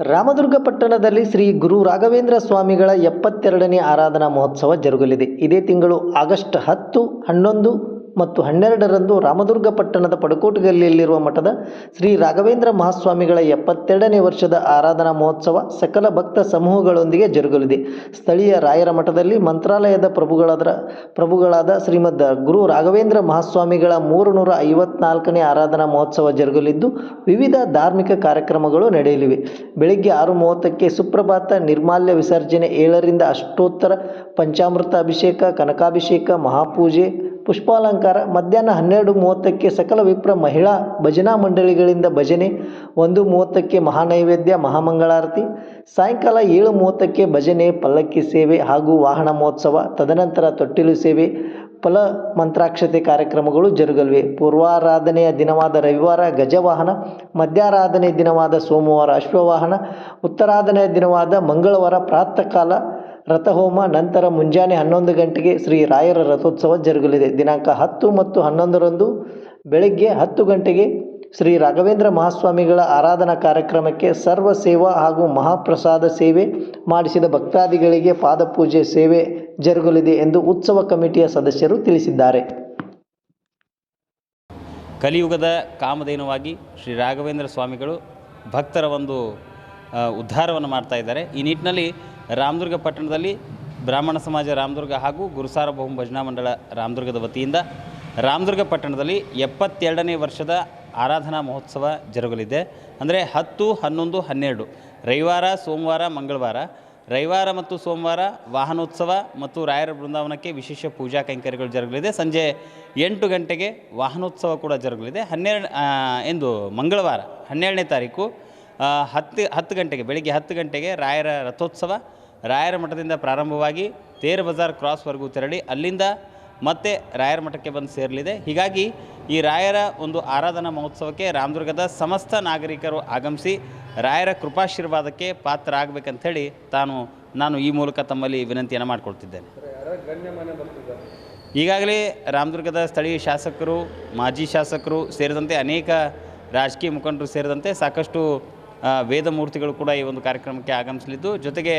ರಾಮದುರ್ಗ ಪಟ್ಟಣದಲ್ಲಿ ಶ್ರೀ ಗುರು ರಾಘವೇಂದ್ರ ಸ್ವಾಮಿಗಳ ಎಪ್ಪತ್ತೆರಡನೇ ಆರಾಧನಾ ಮಹೋತ್ಸವ ಜರುಗಲಿದೆ. ಇದೇ ತಿಂಗಳು ಆಗಸ್ಟ್ ಹತ್ತು, ಹನ್ನೊಂದು ಮತ್ತು ಹನ್ನೆರಡರಂದು ರಾಮದುರ್ಗ ಪಟ್ಟಣದ ಪಡಕೋಟಗಲ್ಲಿಯಲ್ಲಿರುವ ಮಠದ ಶ್ರೀ ರಾಘವೇಂದ್ರ ಮಹಾಸ್ವಾಮಿಗಳ ಎಪ್ಪತ್ತೆರಡನೇ ವರ್ಷದ ಆರಾಧನಾ ಮಹೋತ್ಸವ ಸಕಲ ಭಕ್ತ ಸಮೂಹಗಳೊಂದಿಗೆ ಜರುಗಲಿದೆ. ಸ್ಥಳೀಯ ರಾಯರ ಮಠದಲ್ಲಿ ಮಂತ್ರಾಲಯದ ಪ್ರಭುಗಳಾದ ಪ್ರಭುಗಳಾದ ಶ್ರೀಮದ್ ಗುರು ರಾಘವೇಂದ್ರ ಮಹಾಸ್ವಾಮಿಗಳ ಮೂರು ನೂರ ಐವತ್ನಾಲ್ಕನೇ ಆರಾಧನಾ ಮಹೋತ್ಸವ ಜರುಗಲಿದ್ದು, ವಿವಿಧ ಧಾರ್ಮಿಕ ಕಾರ್ಯಕ್ರಮಗಳು ನಡೆಯಲಿವೆ. ಬೆಳಗ್ಗೆ ಆರು ಮೂವತ್ತಕ್ಕೆ ಸುಪ್ರಭಾತ ನಿರ್ಮಾಲ್ಯ ವಿಸರ್ಜನೆ ಏಳರಿಂದ ಅಷ್ಟೋತ್ತರ ಪಂಚಾಮೃತ ಅಭಿಷೇಕ ಕನಕಾಭಿಷೇಕ, ಮಹಾಪೂಜೆ ಪುಷ್ಪಾಲಂಕಾರ, ಮಧ್ಯಾಹ್ನ ಹನ್ನೆರಡು ಮೂವತ್ತಕ್ಕೆ ಸಕಲ ವಿಪ್ರ ಮಹಿಳಾ ಭಜನಾ ಮಂಡಳಿಗಳಿಂದ ಭಜನೆ, ಒಂದು ಮೂವತ್ತಕ್ಕೆ ಮಹಾನೈವೇದ್ಯ, ಮಹಾಮಂಗಳಾರತಿ, ಸಾಯಂಕಾಲ ಏಳು ಮೂವತ್ತಕ್ಕೆ ಭಜನೆ, ಪಲ್ಲಕ್ಕಿ ಸೇವೆ ಹಾಗೂ ವಾಹನ ಮಹೋತ್ಸವ, ತದನಂತರ ತೊಟ್ಟಿಲು ಸೇವೆ, ಫಲ ಮಂತ್ರಾಕ್ಷತೆ ಕಾರ್ಯಕ್ರಮಗಳು ಜರುಗಲಿವೆ. ಪೂರ್ವಾರಾಧನೆಯ ದಿನವಾದ ರವಿವಾರ ಗಜವಾಹನ, ಮಧ್ಯಾರಾಧನೆಯ ದಿನವಾದ ಸೋಮವಾರ ಅಶ್ವವಾಹನ, ಉತ್ತರಾಧನೆಯ ದಿನವಾದ ಮಂಗಳವಾರ ಪ್ರಾತಃ ಕಾಲ ರಥಹೋಮ ನಂತರ ಮುಂಜಾನೆ ಹನ್ನೊಂದು ಗಂಟೆಗೆ ಶ್ರೀ ರಾಯರ ರಥೋತ್ಸವ ಜರುಗಲಿದೆ. ದಿನಾಂಕ ಹತ್ತು ಮತ್ತು ಹನ್ನೊಂದರಂದು ಬೆಳಗ್ಗೆ ಹತ್ತು ಗಂಟೆಗೆ ಶ್ರೀ ರಾಘವೇಂದ್ರ ಮಹಾಸ್ವಾಮಿಗಳ ಆರಾಧನಾ ಕಾರ್ಯಕ್ರಮಕ್ಕೆ ಸರ್ವ ಸೇವಾ ಹಾಗೂ ಮಹಾಪ್ರಸಾದ ಸೇವೆ ಮಾಡಿಸಿದ ಭಕ್ತಾದಿಗಳಿಗೆ ಪಾದಪೂಜೆ ಸೇವೆ ಜರುಗಲಿದೆ ಎಂದು ಉತ್ಸವ ಕಮಿಟಿಯ ಸದಸ್ಯರು ತಿಳಿಸಿದ್ದಾರೆ. ಕಲಿಯುಗದ ಕಾಮಧೇನುವಾಗಿ ಶ್ರೀ ರಾಘವೇಂದ್ರ ಸ್ವಾಮಿಗಳು ಭಕ್ತರ ಒಂದು ಉದ್ಧಾರವನ್ನು ಮಾಡ್ತಾ ಇದ್ದಾರೆ. ಈ ನಿಟ್ಟಿನಲ್ಲಿ ರಾಮದುರ್ಗ ಪಟ್ಟಣದಲ್ಲಿ ಬ್ರಾಹ್ಮಣ ಸಮಾಜ ರಾಮದುರ್ಗ ಹಾಗೂ ಗುರುಸಾರ್ವಭೌಮ ಭಜನಾ ಮಂಡಳ ರಾಮದುರ್ಗದ ವತಿಯಿಂದ ರಾಮದುರ್ಗ ಪಟ್ಟಣದಲ್ಲಿ ಎಪ್ಪತ್ತೆರಡನೇ ವರ್ಷದ ಆರಾಧನಾ ಮಹೋತ್ಸವ ಜರುಗಲಿದೆ. ಅಂದರೆ ಹತ್ತು, ಹನ್ನೊಂದು, ಹನ್ನೆರಡು. ರವಿವಾರ, ಸೋಮವಾರ, ಮಂಗಳವಾರ. ರವಿವಾರ ಮತ್ತು ಸೋಮವಾರ ವಾಹನೋತ್ಸವ ಮತ್ತು ರಾಯರ ಬೃಂದಾವನಕ್ಕೆ ವಿಶೇಷ ಪೂಜಾ ಕೈಂಕರ್ಯಗಳು ಜರುಗಲಿದೆ. ಸಂಜೆ ಎಂಟು ಗಂಟೆಗೆ ವಾಹನೋತ್ಸವ ಕೂಡ ಜರುಗಲಿದೆ. ಹನ್ನೆರಡು ಎಂದು ಮಂಗಳವಾರ, ಹನ್ನೆರಡನೇ ತಾರೀಕು ಹತ್ತು ಹತ್ತು ಗಂಟೆಗೆ ಬೆಳಿಗ್ಗೆ ಹತ್ತು ಗಂಟೆಗೆ ರಾಯರ ರಥೋತ್ಸವ ರಾಯರ ಮಠದಿಂದ ಪ್ರಾರಂಭವಾಗಿ ತೇರು ಬಜಾರ್ ಕ್ರಾಸ್ವರೆಗೂ ತೆರಳಿ ಅಲ್ಲಿಂದ ಮತ್ತೆ ರಾಯರ ಮಠಕ್ಕೆ ಬಂದು ಸೇರಲಿದೆ. ಹೀಗಾಗಿ ಈ ರಾಯರ ಒಂದು ಆರಾಧನಾ ಮಹೋತ್ಸವಕ್ಕೆ ರಾಮದುರ್ಗದ ಸಮಸ್ತ ನಾಗರಿಕರು ಆಗಮಿಸಿ ರಾಯರ ಕೃಪಾಶೀರ್ವಾದಕ್ಕೆ ಪಾತ್ರ ಆಗಬೇಕಂಥೇಳಿ ತಾನು ನಾನು ಈ ಮೂಲಕ ತಮ್ಮಲ್ಲಿ ವಿನಂತಿಯನ್ನು ಮಾಡಿಕೊಳ್ತಿದ್ದೇನೆ. ಈಗಾಗಲೇ ರಾಮದುರ್ಗದ ಸ್ಥಳೀಯ ಶಾಸಕರು ಮಾಜಿ ಶಾಸಕರು ಸೇರಿದಂತೆ ಅನೇಕ ರಾಜಕೀಯ ಮುಖಂಡರು ಸೇರಿದಂತೆ ಸಾಕಷ್ಟು ವೇದಮೂರ್ತಿಗಳು ಕೂಡ ಈ ಒಂದು ಕಾರ್ಯಕ್ರಮಕ್ಕೆ ಆಗಮಿಸಲಿದ್ದು. ಜೊತೆಗೆ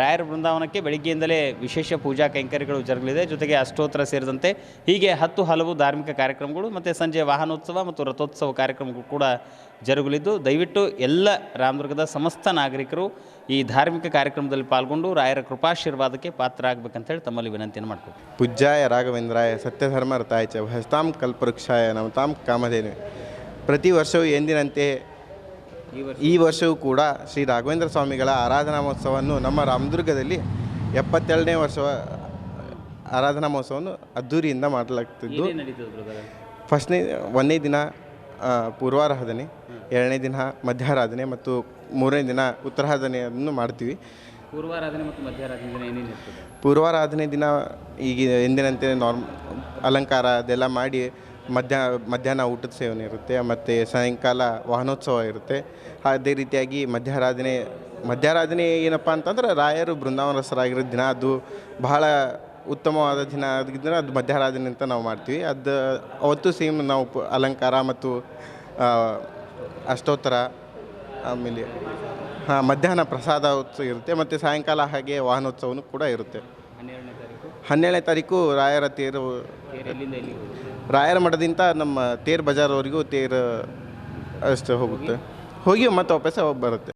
ರಾಯರ ಬೃಂದಾವನಕ್ಕೆ ಬೆಳಗ್ಗೆಯಿಂದಲೇ ವಿಶೇಷ ಪೂಜಾ ಕೈಂಕರ್ಯಗಳು ಜರುಗಲಿದೆ. ಜೊತೆಗೆ ಅಷ್ಟೋತ್ತರ ಸೇರಿದಂತೆ ಹೀಗೆ ಹತ್ತು ಹಲವು ಧಾರ್ಮಿಕ ಕಾರ್ಯಕ್ರಮಗಳು ಮತ್ತು ಸಂಜೆ ವಾಹನೋತ್ಸವ ಮತ್ತು ರಥೋತ್ಸವ ಕಾರ್ಯಕ್ರಮಗಳು ಕೂಡ ಜರುಗಲಿದ್ದು. ದಯವಿಟ್ಟು ಎಲ್ಲ ರಾಮದುರ್ಗದ ಸಮಸ್ತ ನಾಗರಿಕರು ಈ ಧಾರ್ಮಿಕ ಕಾರ್ಯಕ್ರಮದಲ್ಲಿ ಪಾಲ್ಗೊಂಡು ರಾಯರ ಕೃಪಾಶೀರ್ವಾದಕ್ಕೆ ಪಾತ್ರ ಆಗಬೇಕಂತೇಳಿ ತಮ್ಮಲ್ಲಿ ವಿನಂತಿಯನ್ನು ಮಾಡ್ಕೊಳ್ತೀವಿ ಪೂಜ್ಯಾಯ ರಾಘವೇಂದ್ರಾಯ ಸತ್ಯಧರ್ಮರತಾಯ ಚ ಹಸ್ತಾಂ ಕಲ್ಪವೃಕ್ಷಾಯ ನಮತಾಂ ಕಾಮಧೇನು ಪ್ರತಿ ವರ್ಷವೂ ಎಂದಿನಂತೆ ಈ ವರ್ಷವೂ ಕೂಡ ಶ್ರೀ ರಾಘವೇಂದ್ರ ಸ್ವಾಮಿಗಳ ಆರಾಧನಾ ಮಹೋತ್ಸವವನ್ನು ನಮ್ಮ ರಾಮದುರ್ಗದಲ್ಲಿ ಎಪ್ಪತ್ತೆರಡನೇ ವರ್ಷ ಆರಾಧನಾ ಮಹೋತ್ಸವವನ್ನು ಅದ್ಧೂರಿಯಿಂದ ಮಾಡಲಾಗ್ತಿದ್ದು ಫಸ್ಟ್ನೇ ಒಂದನೇ ದಿನ ಪೂರ್ವಾರಾಧನೆ ಎರಡನೇ ದಿನ ಮಧ್ಯಾರಾಧನೆ ಮತ್ತು ಮೂರನೇ ದಿನ ಉತ್ತರಾರಾಧನೆಯನ್ನು ಮಾಡ್ತೀವಿ. ಪೂರ್ವಾರಾಧನೆ ಮತ್ತು ಮಧ್ಯಾರಾಧನೆ ಏನೇನು ಪೂರ್ವಾರಾಧನೆ ದಿನ ಈಗ ಎಂದಿನಂತೆ ನಾರ್ಮ್ ಅಲಂಕಾರ ಅದೆಲ್ಲ ಮಾಡಿ ಮಧ್ಯಾಹ್ನ ಮಧ್ಯಾಹ್ನ ಊಟದ ಸೇವನೆ ಇರುತ್ತೆ, ಮತ್ತು ಸಾಯಂಕಾಲ ವಾಹನೋತ್ಸವ ಇರುತ್ತೆ. ಅದೇ ರೀತಿಯಾಗಿ ಮಧ್ಯಾರಾಧನೆ ಮಧ್ಯಾರಾಧನೆ ಏನಪ್ಪ ಅಂತಂದ್ರೆ ರಾಯರು ಬೃಂದಾವನಸ್ಥರಾಗಿರೋ ದಿನ, ಅದು ಬಹಳ ಉತ್ತಮವಾದ ದಿನ ಅದಕ್ಕಿಂತ ಅದು ಮಧ್ಯಾರಾಧನೆ ಅಂತ ನಾವು ಮಾಡ್ತೀವಿ. ಅದು ಅವತ್ತು ಸೇಮ್ ನಾವು ಅಲಂಕಾರ ಮತ್ತು ಅಷ್ಟೋತ್ತರ, ಆಮೇಲೆ, ಹಾಂ, ಮಧ್ಯಾಹ್ನ ಪ್ರಸಾದ ಉತ್ಸವ ಇರುತ್ತೆ, ಮತ್ತು ಸಾಯಂಕಾಲ ಹಾಗೆ ವಾಹನೋತ್ಸವನೂ ಕೂಡ ಇರುತ್ತೆ. ಹನ್ನೆರಡನೇ ತಾರೀಕು ರಾಯರ ತೇರು? ರಾಯರ ಮಠದಿಂದ ನಮ್ಮ ತೇರ್ ಬಜಾರ್ವರೆಗೂ ತೇರು ಅಷ್ಟು ಹೋಗುತ್ತೆ ಹೋಗಿ ಮತ್ತೆ ವಾಪಸ್ ಬರುತ್ತೆ